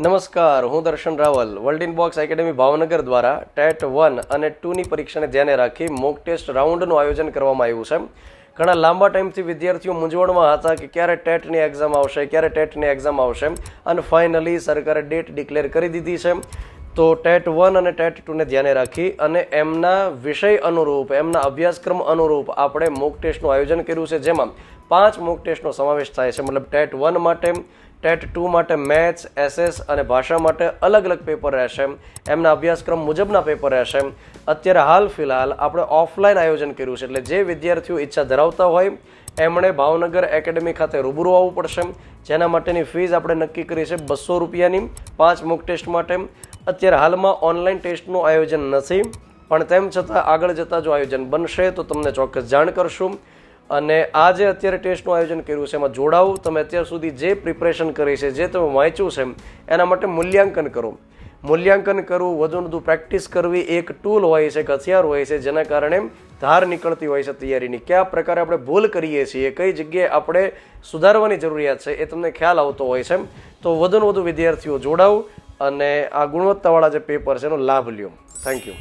નમસ્કાર, હું Darshan Raval. World in box academy Bhavnagar દ્વારા ટેટ વન અને ટુની પરીક્ષાને ધ્યાને રાખી મોક ટેસ્ટ રાઉન્ડનું આયોજન કરવામાં આવ્યું છે. ઘણા લાંબા ટાઈમથી વિદ્યાર્થીઓ મૂંઝવણમાં હતા કે ક્યારે ટેટની એક્ઝામ આવશે, ક્યારે ટેટની એક્ઝામ આવશે. અને ફાઇનલી સરકારે ડેટ ડિક્લેર કરી દીધી છે. તો ટેટ વન અને ટેટ ટુને ધ્યાને રાખી અને એમના વિષય અનુરૂપ, એમના અભ્યાસક્રમ અનુરૂપ આપણે મોક ટેસ્ટનું આયોજન કર્યું છે, જેમાં પાંચ મોક ટેસ્ટનો સમાવેશ થાય છે. મતલબ ટેટ વન માટે, ટેટ ટુ માટે મેથ્સ એસએસ અને ભાષા માટે અલગ અલગ પેપર રહેશે. એમના અભ્યાસક્રમ મુજબના પેપર રહેશે. અત્યારે હાલ ફિલહાલ આપણે ઓફલાઈન આયોજન કર્યું છે, એટલે જે વિદ્યાર્થીઓ ઈચ્છા ધરાવતા હોય, એમણે ભાવનગર એકેડમી ખાતે રૂબરૂ આવવું પડશે. જેના માટેની ફીસ આપણે નક્કી કરી છે બસો રૂપિયાની પાંચ મોક ટેસ્ટ માટે. અત્યારે હાલમાં ઓનલાઈન ટેસ્ટનું આયોજન નથી, પણ તેમ છતાં આગળ જતાં જો આયોજન બનશે, તો તમને ચોક્કસ જાણ કરશું. અને આ જે અત્યારે ટેસ્ટનું આયોજન કર્યું છે, એમાં જોડાવું. તમે અત્યાર સુધી જે પ્રિપરેશન કરી છે, જે તમે વાંચ્યું છે, એના માટે મૂલ્યાંકન કરો. મૂલ્યાંકન કરવું વધુ વધુ પ્રેક્ટિસ કરવી એક ટૂલ હોય છે, એક હથિયાર હોય છે, જેના કારણે ધાર નીકળતી હોય છે તૈયારીની. કયા પ્રકારે આપણે ભૂલ કરીએ છીએ, કઈ જગ્યાએ આપણે સુધારવાની જરૂરિયાત છે, એ તમને ખ્યાલ આવતો હોય છે. તો વધુ ને વધુ વિદ્યાર્થીઓ જોડાવ અને આ ગુણવત્તાવાળા જે પેપર છે એનો લાભ લ્યો. Thank you